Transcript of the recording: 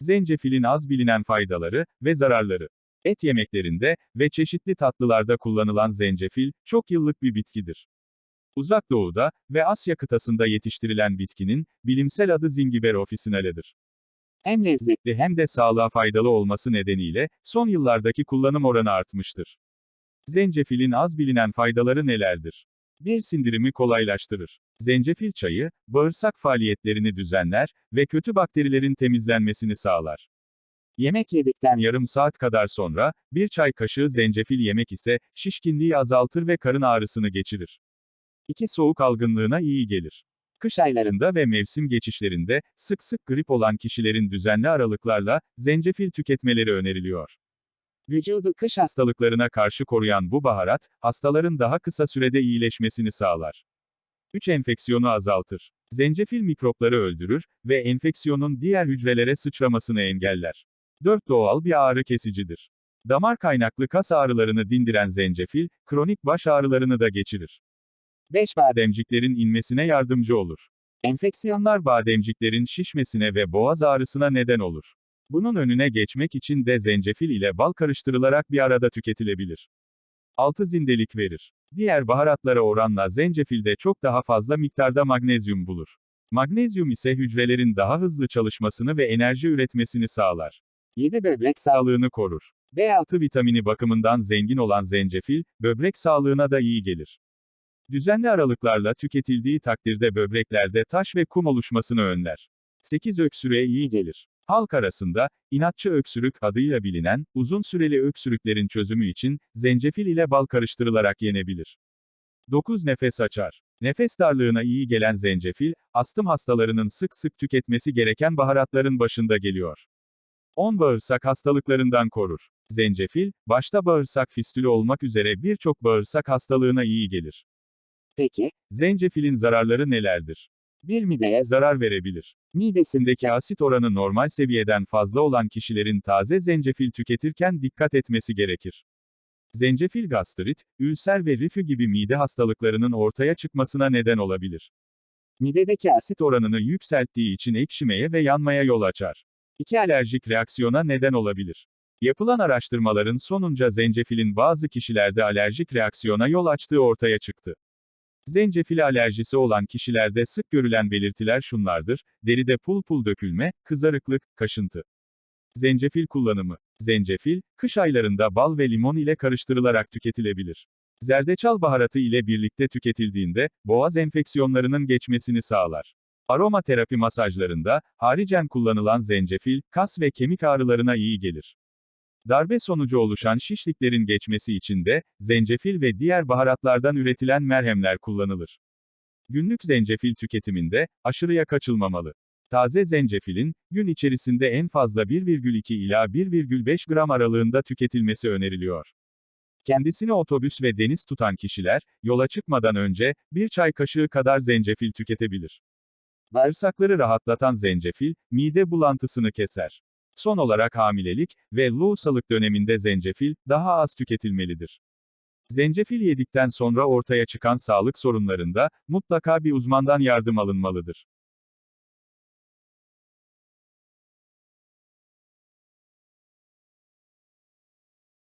Zencefilin az bilinen faydaları ve zararları. Et yemeklerinde ve çeşitli tatlılarda kullanılan zencefil, çok yıllık bir bitkidir. Uzak Doğu'da ve Asya kıtasında yetiştirilen bitkinin, bilimsel adı Zingiber officinale'dir. Hem lezzetli hem de sağlığa faydalı olması nedeniyle, son yıllardaki kullanım oranı artmıştır. Zencefilin az bilinen faydaları nelerdir? 1. Sindirimi kolaylaştırır. Zencefil çayı, bağırsak faaliyetlerini düzenler ve kötü bakterilerin temizlenmesini sağlar. Yemek yedikten yarım saat kadar sonra, bir çay kaşığı zencefil yemek ise, şişkinliği azaltır ve karın ağrısını geçirir. 2. Soğuk algınlığına iyi gelir. Kış aylarında ve mevsim geçişlerinde, sık sık grip olan kişilerin düzenli aralıklarla, zencefil tüketmeleri öneriliyor. Vücudu kış hastalıklarına karşı koruyan bu baharat, hastaların daha kısa sürede iyileşmesini sağlar. 3. Enfeksiyonu azaltır. Zencefil mikropları öldürür ve enfeksiyonun diğer hücrelere sıçramasını engeller. 4. Doğal bir ağrı kesicidir. Damar kaynaklı kas ağrılarını dindiren zencefil, kronik baş ağrılarını da geçirir. 5. Bademciklerin inmesine yardımcı olur. Enfeksiyonlar bademciklerin şişmesine ve boğaz ağrısına neden olur. Bunun önüne geçmek için de zencefil ile bal karıştırılarak bir arada tüketilebilir. 6. Zindelik verir. Diğer baharatlara oranla zencefilde çok daha fazla miktarda magnezyum bulur. Magnezyum ise hücrelerin daha hızlı çalışmasını ve enerji üretmesini sağlar. 7. Böbrek sağlığını korur. B6 vitamini bakımından zengin olan zencefil, böbrek sağlığına da iyi gelir. Düzenli aralıklarla tüketildiği takdirde böbreklerde taş ve kum oluşmasını önler. 8. Öksürüğe iyi gelir. Halk arasında, inatçı öksürük adıyla bilinen, uzun süreli öksürüklerin çözümü için, zencefil ile bal karıştırılarak yenebilir. 9. Nefes açar. Nefes darlığına iyi gelen zencefil, astım hastalarının sık sık tüketmesi gereken baharatların başında geliyor. 10. Bağırsak hastalıklarından korur. Zencefil, başta bağırsak fistülü olmak üzere birçok bağırsak hastalığına iyi gelir. Peki, zencefilin zararları nelerdir? Bir mideye zarar verebilir. Midesindeki asit oranı normal seviyeden fazla olan kişilerin taze zencefil tüketirken dikkat etmesi gerekir. Zencefil gastrit, ülser ve rifü gibi mide hastalıklarının ortaya çıkmasına neden olabilir. Midedeki asit oranını yükselttiği için ekşimeye ve yanmaya yol açar. İki alerjik reaksiyona neden olabilir. Yapılan araştırmaların sonunca zencefilin bazı kişilerde alerjik reaksiyona yol açtığı ortaya çıktı. Zencefil alerjisi olan kişilerde sık görülen belirtiler şunlardır, deride pul pul dökülme, kızarıklık, kaşıntı. Zencefil kullanımı. Zencefil, kış aylarında bal ve limon ile karıştırılarak tüketilebilir. Zerdeçal baharatı ile birlikte tüketildiğinde, boğaz enfeksiyonlarının geçmesini sağlar. Aromaterapi masajlarında, haricen kullanılan zencefil, kas ve kemik ağrılarına iyi gelir. Darbe sonucu oluşan şişliklerin geçmesi için de, zencefil ve diğer baharatlardan üretilen merhemler kullanılır. Günlük zencefil tüketiminde, aşırıya kaçılmamalı. Taze zencefilin, gün içerisinde en fazla 1,2 ila 1,5 gram aralığında tüketilmesi öneriliyor. Kendisini otobüs ve deniz tutan kişiler, yola çıkmadan önce, bir çay kaşığı kadar zencefil tüketebilir. Bağırsakları rahatlatan zencefil, mide bulantısını keser. Son olarak hamilelik ve lohusalık döneminde zencefil, daha az tüketilmelidir. Zencefil yedikten sonra ortaya çıkan sağlık sorunlarında, mutlaka bir uzmandan yardım alınmalıdır.